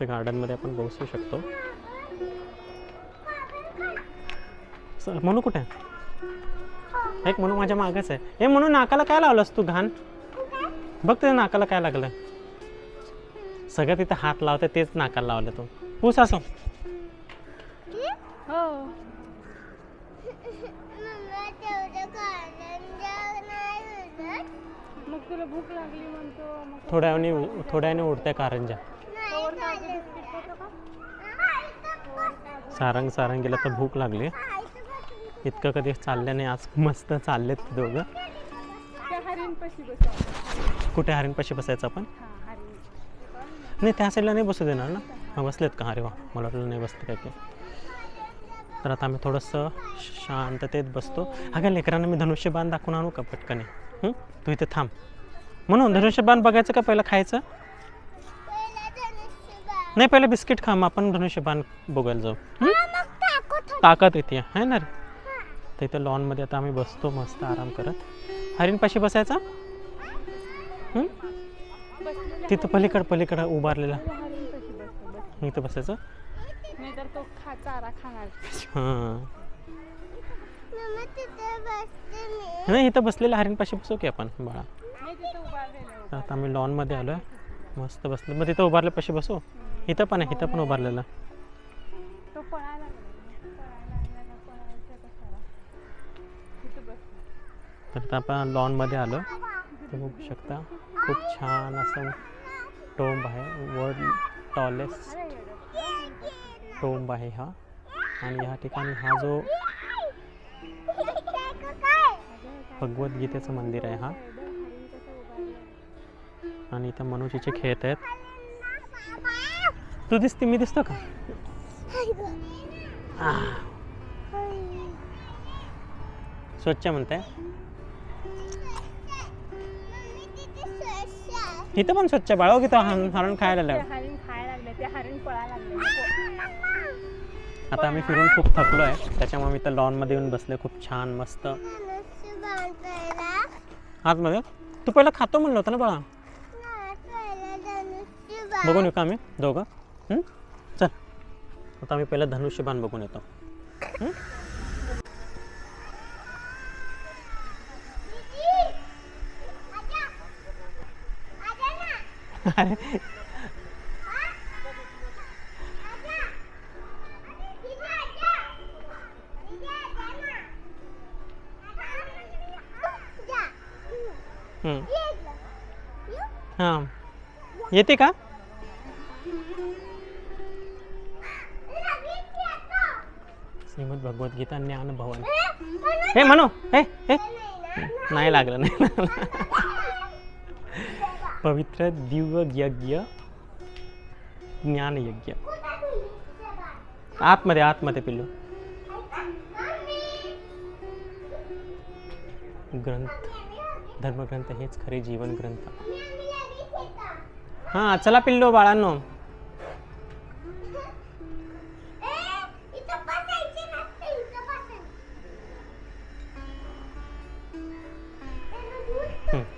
इथे गार्डनमध्ये आपण बसू शकतो. स- म्हणू कुठे? एक म्हणू माझ्या मागच आहे. हे म्हणून नाकाला काय लावलंस तू घाण? बघ तुझ्या नाकाला काय लागलं सगळं तिथं हात लावते तेच नाकाला लावलं तू. पूस असं. हो. थोड्या वेळाने थोड्या वेळाने उडत्या कारंजा कवर काजू बिस्किट खातो का? सारंग सारंगीला तर भूक लागली. इतकं कधी चाललं नाही आज मस्त चाललेत दोघं. कुठे हरिणपाशी बसायचं आपण? हा नाही त्या साईडला नाही बसू देणार ना? हा बसलेत का? अरे वा मला वाटलं नाही बसते काय काय तर आता आम्ही थोडंसं शांततेत बसतो. अगं लेकरांना मी धनुष्यबाण दाखवून आणू का पटकने? हं? तू इथे थांब. म्हणून धनुष्यबाण बघायचं का पहिलं खायचं? नाही पहिलं बिस्किट खा मग आपण धनुष्यबाण बघायला जाऊ. हं? ताकद येते आहे ना रे? तर इथं लॉनमध्ये आता आम्ही बसतो मस्त आराम करत. हरिणपाशी बसायचा? हं? तिथं पलीकड पलीकडं उभारलेला. इथं बसायचं? नाहीतर तो खा चारा खाणार. हां. नाही इथं बसलेल्या हरिणपाशी बसू की आपण बाळा? नाही तिथं तर आता आम्ही लॉनमध्ये आलो आहे मस्त बसलो. मग तिथं उभारल्यापाशी बसू? इथं पण आहे इथं पण उभारलेलं. तो पळायला तर आपण लॉनमध्ये आलो. ते बघू शकता खूप छान असं टोंब आहे. वर्ल्ड टॉलेस्ट टोंब आहे हा. आणि ह्या ठिकाणी हा जो भगवद्गीतेचं मंदिर आहे हा. आणि इथं मनोजीचे खेळत आहेत. तू दिसते मी दिसतो का? स्वच्छ म्हणते. इथं पण स्वच्छ बाळव की तो हरण हरण खायला ते लागलं हरिण खायला लागले ते हरिण पळायला लागले. आता आम्ही फिरून खूप थकलो आहे. त्याच्यामुळे मी तर लॉनमध्ये येऊन बसले. खूप छान मस्त. आतमध्ये? तू पहिला खातो म्हणलं होतं ना बाळा? बघून येऊ का आम्ही? दोघं? हं? चल आता आम्ही पहिलं धनुष्यबाण बघून येतो हं? अरे हं. हाँ येते का श्रीमद भगवद्गीता ज्ञान भवन हे म्हणू. हे हे. नाही लागलं नाही लागलं. पवित्र दिव्य यज्ञ ज्ञान यज्ञ आतमध्ये आतमध्ये पिल्लू. ग्रंथ. धर्मग्रंथ हेच खरे जीवन ग्रंथ. हां चला पिल्लो बाळांनो.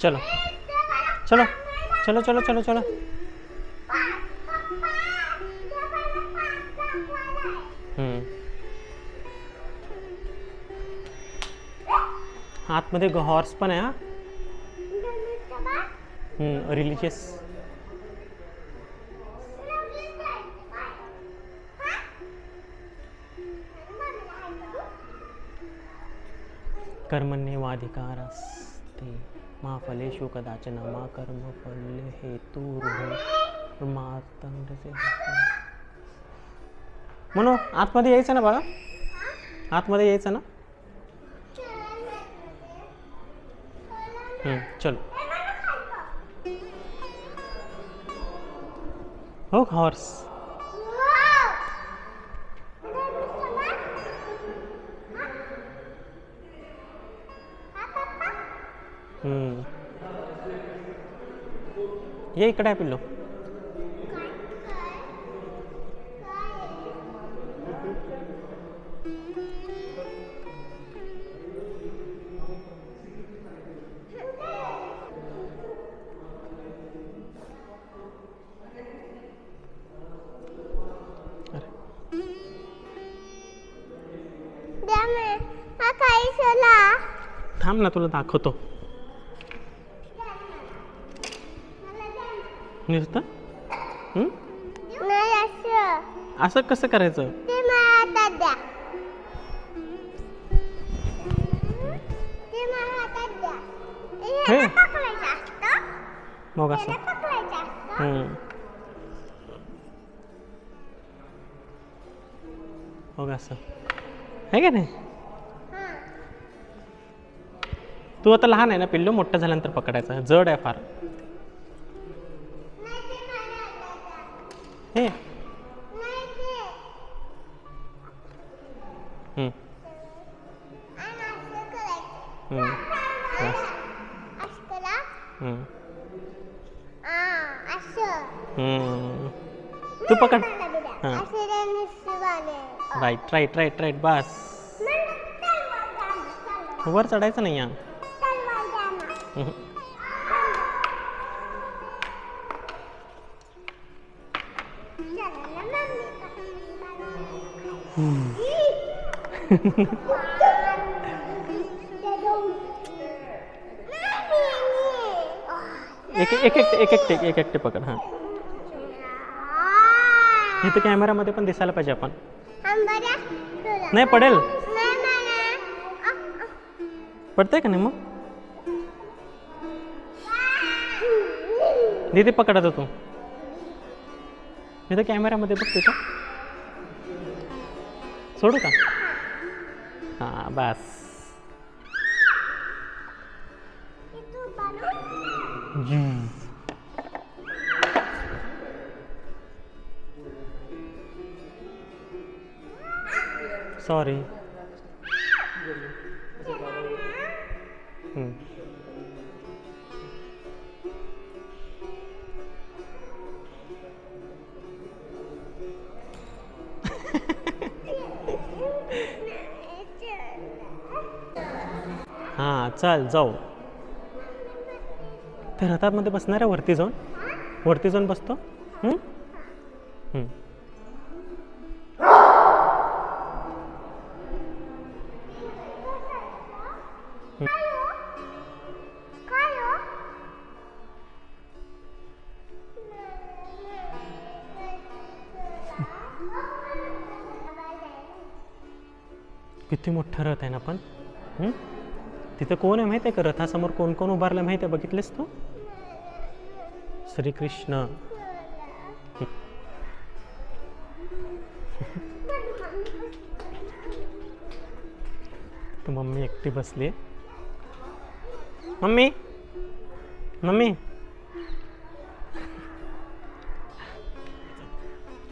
चलो। चलो चलो चलो चलो चलो. आतमध्ये हॉर्स पण आहे हा। रिलिजियस कर्मण्यवाधिकारस्ते मा फलेषु कदाचन मा कर्म फल हेतु म्हणून आतमध्ये यायचं ना बाळा? आतमध्ये यायचं ना? हं, चलो. हो हॉर्स ये इकडे आहे पिल्लू. थांब ना तुला दाखवतो. नुसतं? नाही असं. कसं करायचं? मग असं. हं. मग असं. आहे का नाही? तू आता लहान आहे ना पिल्लू मोठं झाल्यानंतर पकडायचं. जड आहे फार. हे. ते पकड. हां. राईट राईट राईट राईट बस. वर चढायचं नाही या एक एक एकटे एक एकटे एक एकटे पकड हां. इथं कॅमेरामध्ये पण दिसायला पाहिजे आपण. नाही पडेल. पडतंय का नाही मग? दीदी पकडत होतो इथं कॅमेरामध्ये बघ तिथं सोडू का? हां बस. सॉरी चाल जाऊ त्या रथामध्ये बसणार आहे वरती जाऊन वरती जाऊन बसतो हं? हं. किती मोठं रथ आहे ना पण हं? तिथं कोण आहे माहिती आहे का? रथासमोर कोण कोण उभारलं माहिती आहे? बघितलेस तू? श्रीकृष्ण. तू मम्मी एकटी बसली मम्मी? मम्मी?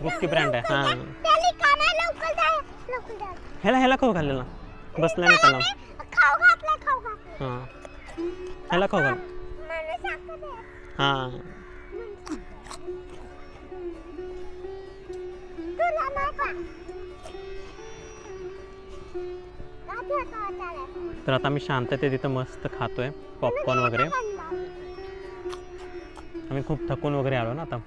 गुप्ती ब्रँड आहे. हाँ. ह्याला ह्याला खाऊ घालेला बसला नाही त्याला. हां. ह्याला खाऊ घाल. हां. तर आता आम्ही शांततेत तिथं मस्त खातोय पॉपकॉर्न वगैरे. आम्ही खूप थकून वगैरे आलो ना आता.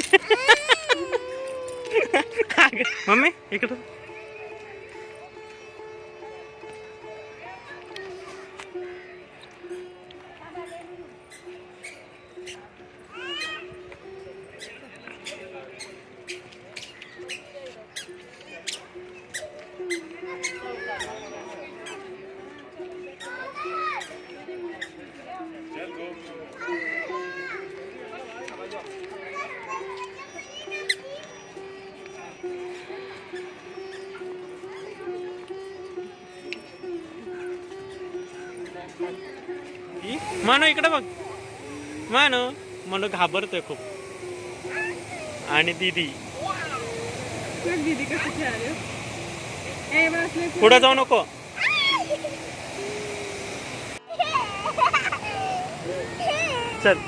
मम्मी इकडं. मानो इकडे बघ. मानो मला घाबरतोय खूप. आणि दिदी. दिदी पुढे जाऊ नको. चल.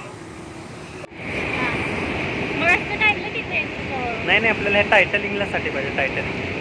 नाही नाही आपल्याला टायटलिंगला साठी पाहिजे टायटलिंग